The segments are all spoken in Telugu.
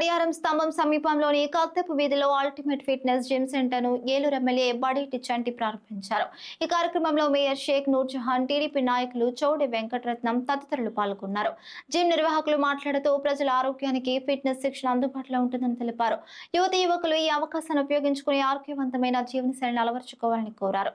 గడియారం స్తంభం సమీపంలోని కత్తెపు వీధిలో అల్టిమేట్ ఫిట్నెస్ జిమ్ సెంటర్ను ఏలూరు ఎమ్మెల్యే బడేటి చంటి ప్రారంభించారు. ఈ కార్యక్రమంలో మేయర్ షేక్ నూర్ జహాన్ టీడీపీ నాయకులు చౌడి వెంకటరత్నం తదితరులు పాల్గొన్నారు. జిమ్ నిర్వాహకులు మాట్లాడుతూ ప్రజల ఆరోగ్యానికి ఫిట్నెస్ శిక్షణ అందుబాటులో ఉంటుందని తెలిపారు. యువతి యువకులు ఈ అవకాశాన్ని ఉపయోగించుకుని ఆరోగ్యవంతమైన జీవనశైలిని అలవర్చుకోవాలని కోరారు.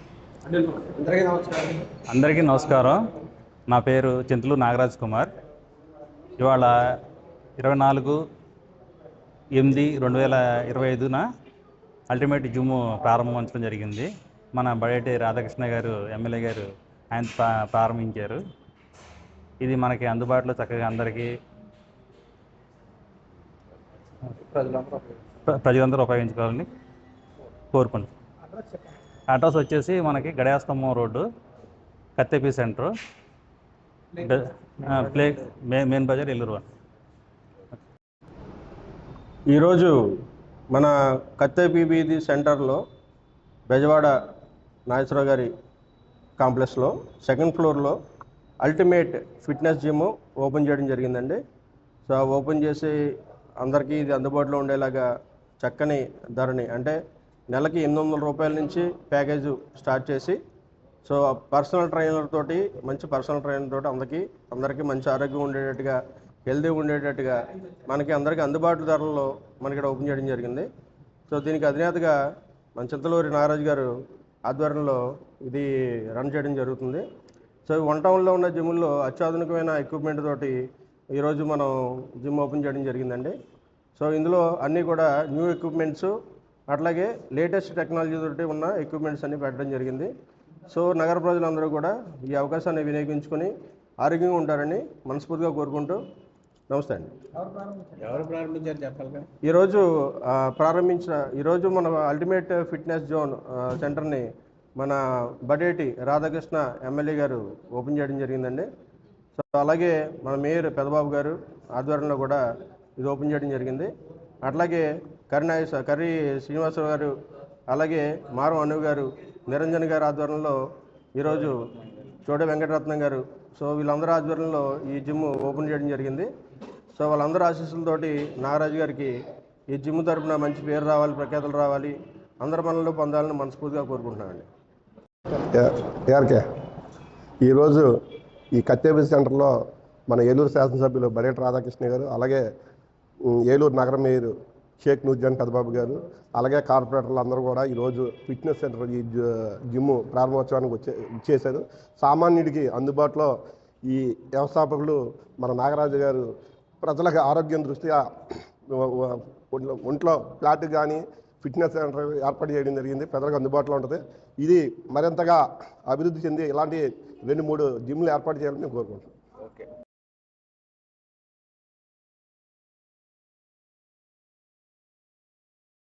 అందరికీ నమస్కారం. నా పేరు చింతలు నాగరాజ్ కుమార్. ఇవాళ ఇరవై నాలుగు ఎనిమిది రెండు వేల ఇరవై ఐదున అల్టిమేట్ జిమ్ ప్రారంభించడం జరిగింది. మన బడేటి రాధాకృష్ణ గారు ఎమ్మెల్యే గారు ఆయన ప్రా- ప్రారంభించారు. ఇది మనకి అందుబాటులో చక్కగా అందరికీ ప్రజలందరూ ఉపయోగించుకోవాలని కోరుకుంటున్నాం. అడ్రస్ వచ్చేసి మనకి గడియాస్తంభం road Kattepi centre play main main Bazar Eluru one. ఈరోజు మన కత్తెపి వీధి సెంటర్లో బెజవాడ నాగేశ్వరరావు గారి కాంప్లెక్స్లో సెకండ్ ఫ్లోర్లో అల్టిమేట్ ఫిట్నెస్ జిమ్ ఓపెన్ చేయడం జరిగిందండి. సో ఆ ఓపెన్ చేసి అందరికీ ఇది అందుబాటులో ఉండేలాగా చక్కని ధరని అంటే నెలకి ఎనిమిది వందల రూపాయల నుంచి ప్యాకేజ్ స్టార్ట్ చేసి సో పర్సనల్ ట్రైనర్ తోటి మంచి పర్సనల్ ట్రైనర్ తోటి అందరికీ అందరికీ మంచి ఆరోగ్యం ఉండేటట్టుగా హెల్తీ ఉండేటట్టుగా మనకి అందరికీ అందుబాటు ధరల్లో మనకి ఇక్కడ ఓపెన్ చేయడం జరిగింది. సో దీనికి అధినేతగా మన చింతలూరి నాగరాజు గారు ఆధ్వర్యంలో ఇది రన్ చేయడం జరుగుతుంది. సో వన్ టౌన్లో ఉన్న జిమ్లో అత్యాధునికమైన ఎక్విప్మెంట్ తోటి ఈరోజు మనం జిమ్ ఓపెన్ చేయడం జరిగిందండి. సో ఇందులో అన్నీ కూడా న్యూ ఎక్విప్మెంట్స్ అట్లాగే లేటెస్ట్ టెక్నాలజీ తోటి ఉన్న ఎక్విప్మెంట్స్ అన్ని పెట్టడం జరిగింది. సో నగర ప్రజలందరూ కూడా ఈ అవకాశాన్ని వినియోగించుకొని ఆరోగ్యంగా ఉంటారని మనస్ఫూర్తిగా కోరుకుంటూ నమస్తే అండి. ఎవరు ప్రారంభించారు చెప్పాలి ఈరోజు ప్రారంభించిన ఈరోజు మన అల్టిమేట్ ఫిట్నెస్ జోన్ సెంటర్ని మన బడేటి రాధాకృష్ణ ఎమ్మెల్యే గారు ఓపెన్ చేయడం జరిగిందండి. సో అలాగే మన మేయర్ పెదబాబు గారు ఆధ్వర్యంలో కూడా ఇది ఓపెన్ చేయడం జరిగింది. అట్లాగే కరినాయ కర్రీ శ్రీనివాసరావు గారు అలాగే మారం అను గారు నిరంజన్ గారి ఆధ్వర్యంలో ఈరోజు చోడ వెంకటరత్నం గారు సో వీళ్ళందరూ ఆధ్వర్యంలో ఈ జిమ్ ఓపెన్ చేయడం జరిగింది. సో వాళ్ళందరూ ఆశీస్సులతోటి నాగరాజు గారికి ఈ జిమ్ తరపున మంచి పేరు రావాలి ప్రఖ్యాతలు రావాలి అందరి పనులు పొందాలని మనస్ఫూర్తిగా కోరుకుంటున్నామండి ఏఆర్కే ఈరోజు ఈ కత్తేబీ సెంటర్లో మన ఏలూరు శాసనసభ్యులు బడేటి రాధాకృష్ణ గారు అలాగే ఏలూరు నగర మేయర్ షేక్ నూర్జాన్ పెదబాబు గారు అలాగే కార్పొరేటర్లు అందరూ కూడా ఈరోజు ఫిట్నెస్ సెంటర్ ఈ జిమ్ ప్రారంభోత్సవానికి వచ్చే ఇచ్చేశారు సామాన్యుడికి అందుబాటులో ఈ వ్యవస్థాపకులు మన నాగరాజు గారు ప్రజలకు ఆరోగ్యం దృష్ట్యా ఒంట్లో- ఒంట్లో ఫ్లాట్ కానీ ఫిట్నెస్ సెంటర్ ఏర్పాటు చేయడం జరిగింది. ప్రజలకు అందుబాటులో ఉంటుంది. ఇది మరింతగా అభివృద్ధి చెంది ఇలాంటి రెండు మూడు జిమ్లు ఏర్పాటు చేయాలని నేను కోరుకుంటున్నాను